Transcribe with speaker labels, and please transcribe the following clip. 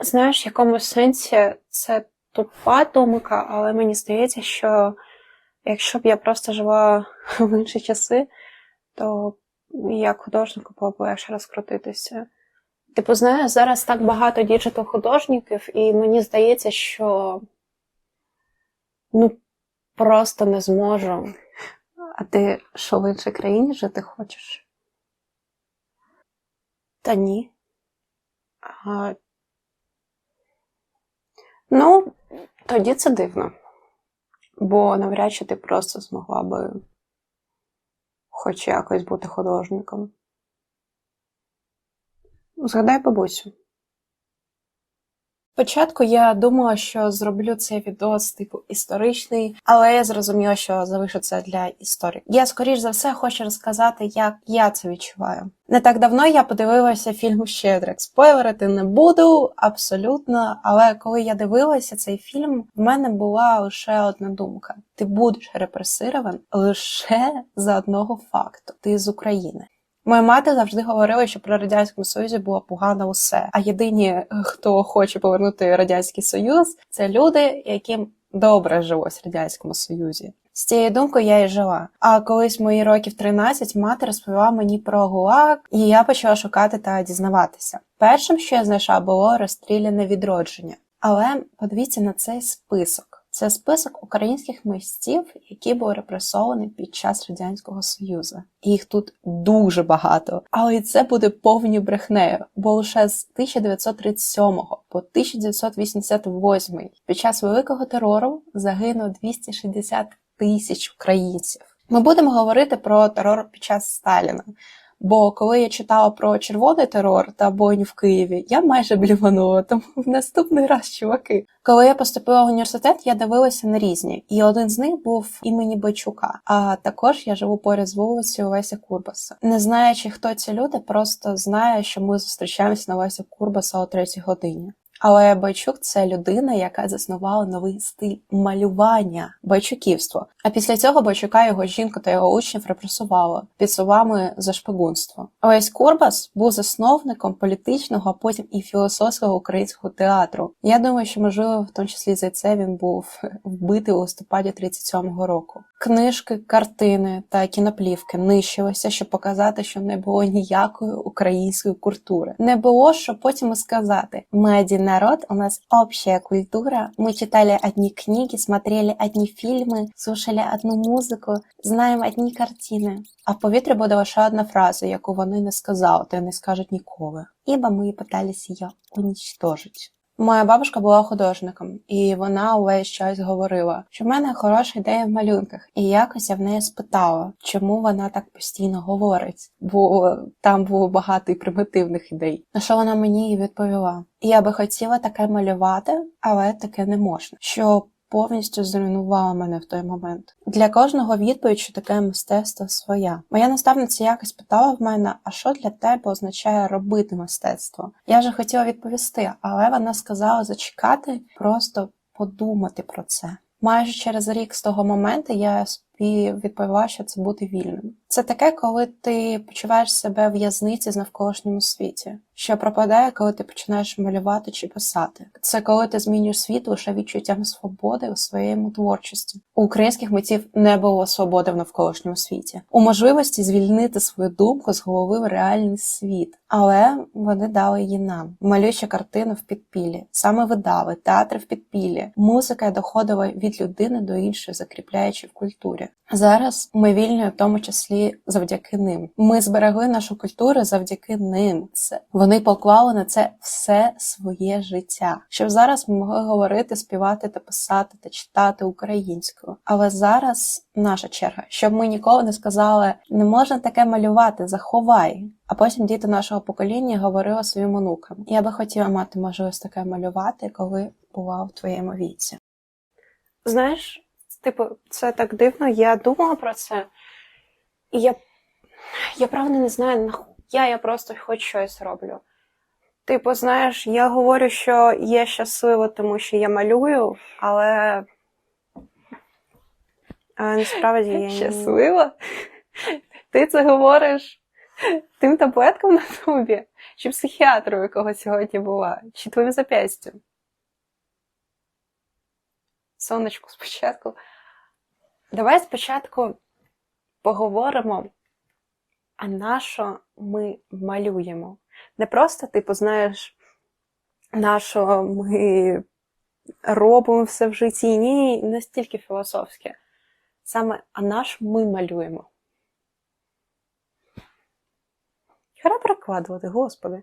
Speaker 1: Знаєш, в якомусь сенсі це тупа думка, але мені здається, що якщо б я просто жила в інші часи, то як художнику було б легше розкрутитися. Типу, знаєш, зараз так багато діджитал художників, і мені здається, що ну просто не зможу. А ти що в іншій країні жити хочеш? Та ні. А... Ну, тоді це дивно. Бо навряд чи ти просто змогла би хоч якось бути художником. Згадай бабусю. Спочатку я думала, що зроблю цей відос типу історичний, але я зрозуміла, що залишу це для історії. Я, скоріш за все, хочу розказати, як я це відчуваю. Не так давно я подивилася фільм Щедрик. Спойлерити не буду абсолютно. Але коли я дивилася цей фільм, в мене була лише одна думка: ти будеш репресирован лише за одного факту: ти з України. Моя мати завжди говорила, що при радянському союзі було погано усе. А єдині, хто хоче повернути радянський союз, це люди, яким добре жилось в радянському союзі. З цією думкою я і жила. А колись мої років 13 мати розповіла мені про ГУЛАГ, і я почала шукати та дізнаватися. Першим, що я знайшла, було розстріляне відродження. Але подивіться на цей список. Це список українських митців, які були репресовані під час радянського союзу. Їх тут дуже багато, але це буде повні брехнею, бо лише з 1937 по 1988 під час великого терору загинуло 260 тисяч українців. Ми будемо говорити про терор під час Сталіна. Бо коли я читала про червоний терор та бойню в Києві, я майже бліванула, тому в наступний раз, чуваки. Коли я поступила в університет, я дивилася на різні, і один з них був імені Бойчука. А також я живу поряд з вулицею Леся Курбаса. Не знаючи, хто ці люди, просто знаю, що ми зустрічаємось на Лесі Курбаса о третій годині. Але Байчук це людина, яка заснувала новий стиль малювання байчуківство. А після цього Байчука його жінку та його учнів репресувало під словами за шпигунство. Олесь Курбас був засновником політичного, а потім і філософського українського театру. Я думаю, що можливо, в тому числі за це він був вбитий у листопаді 37-го року. Книжки, картини та кіноплівки нищилися, щоб показати, що не було ніякої української культури. Не було що потім і сказати один народ, у нас общая культура. Мы читали одни книги, смотрели одни фильмы, слушали одну музику, знаємо одні картини. А в повітрі буде лише одна фраза, яку вони не сказали, та й не скажуть ніколи. Ібо ми пытались її уничтожить. Моя бабушка була художником, і вона увесь час говорила, що в мене хороша ідея в малюнках. І якось я в неї спитала, чому вона так постійно говорить, бо там було багато і примітивних ідей. На що вона мені відповіла? Я би хотіла таке малювати, але таке не можна. Що повністю зруйнувала мене в той момент. Для кожного відповідь, що таке мистецтво своя. Моя наставниця якось питала в мене, а що для тебе означає робити мистецтво? Я вже хотіла відповісти, але вона сказала зачекати, просто подумати про це. Майже через рік з того моменту я собі відповіла, що це бути вільним. Це таке, коли ти почуваєш себе в в'язниці з навколишньому світі, що пропадає, коли ти починаєш малювати чи писати. Це коли ти змінюєш світ лише відчуттям свободи у своєму творчості. У українських митців не було свободи в навколишньому світі, у можливості звільнити свою думку з голови в реальний світ, але вони дали її нам, малюючи картину в підпіллі, саме видави, театри в підпіллі, музика доходила від людини до іншої, закріпляючи в культурі. Зараз ми вільні, в тому числі завдяки ним. Ми зберегли нашу культуру завдяки ним. Це вони поклали на це все своє життя, щоб зараз ми могли говорити, співати та писати та читати українською. Але зараз наша черга, щоб ми ніколи не сказали, не можна таке малювати, заховай. А потім діти нашого покоління говорили своїм онукам. Я би хотіла мати можливість таке малювати, коли була в твоєму віці. Знаєш. Типу, це так дивно. Я думала про це. Я я правда не знаю, нахуя я просто хоч щось роблю. Типу, знаєш, я говорю, що є щасливо, тому що я малюю, але але насправді я
Speaker 2: щаслива? Ти це говориш
Speaker 1: Тим таблеткам на трубі, чи психіатру, якого сьогодні була, чи твоїм запястям? Сонечку, спочатку. Давай спочатку поговоримо, а на що ми малюємо. Не просто, типу, знаєш, на що ми робимо все в житті. Ні, настільки філософське. Саме, а на що ми малюємо. Хара перекладувати, господи.